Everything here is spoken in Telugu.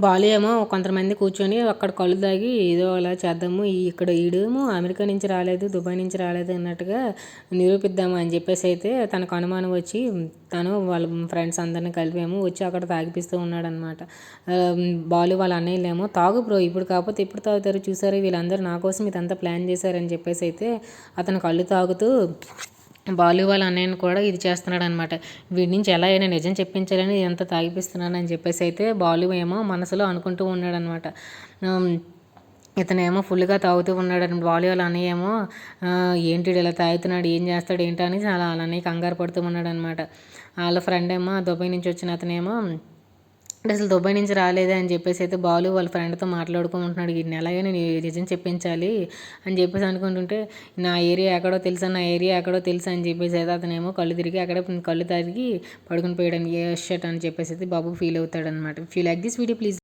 బాలు ఏమో కొంతమంది కూర్చొని అక్కడ కళ్ళు తాగి ఏదో అలా చేద్దాము ఈ ఇక్కడ ఈడేమో అమెరికా నుంచి రాలేదు దుబాయ్ నుంచి రాలేదు అన్నట్టుగా నిరూపిద్దాము అని చెప్పేసి అయితే తనకు అనుమానం వచ్చి తను వాళ్ళ ఫ్రెండ్స్ అందరిని కలిపేమో వచ్చి అక్కడ తాగిపిస్తూ ఉన్నాడనమాట బాలు వాళ్ళ అన్నయ్యలేమో తాగు బ్రో ఇప్పుడు కాకపోతే ఎప్పుడు తాగుతారు? చూసారు? వీళ్ళందరూ నా కోసం ఇదంతా ప్లాన్ చేశారని చెప్పేసి అయితే అతను కళ్ళు తాగుతూ బాలు వాళ్ళ అన్నయ్యని కూడా ఇది చేస్తున్నాడు అనమాట వీడి నుంచి ఎలా అయినా నిజం చెప్పించాలని ఎంత తాగిపిస్తున్నానని చెప్పేసి అయితే బాలు ఏమో మనసులో అనుకుంటూ ఉన్నాడనమాట. ఇతనేమో ఫుల్గా తాగుతూ ఉన్నాడు అని వాళ్ళ అన్నయ్య ఏమో ఏంటి ఇలా తాగుతున్నాడు ఏం చేస్తాడు ఏంటని అని అలా అన్నయ్య కంగారు పడుతూ ఉన్నాడు అనమాట వాళ్ళ ఫ్రెండ్ ఏమో దుబాయ్ నుంచి వచ్చిన అతనేమో అసలు దుబాయ్ నుంచి రాలేదే అని చెప్పేసి అయితే బాలు వాళ్ళ ఫ్రెండ్తో మాట్లాడుకుంటున్నాడు ఈ ఎలాగే నేను నిజం చెప్పించాలి అని చెప్పేసి అనుకుంటుంటే నా ఏరియా ఎక్కడో తెలుసా? నా ఏరియా ఎక్కడో తెలుసా? అని చెప్పేసి అయితే అతనేమో కళ్ళు తిరిగి అక్కడ కళ్ళు తిరిగి పడుకుని పోయాడు. ఏ షర్ట్ అని చెప్పేసి అయితే బాబు feel అవుతాడనమాట feel like this video please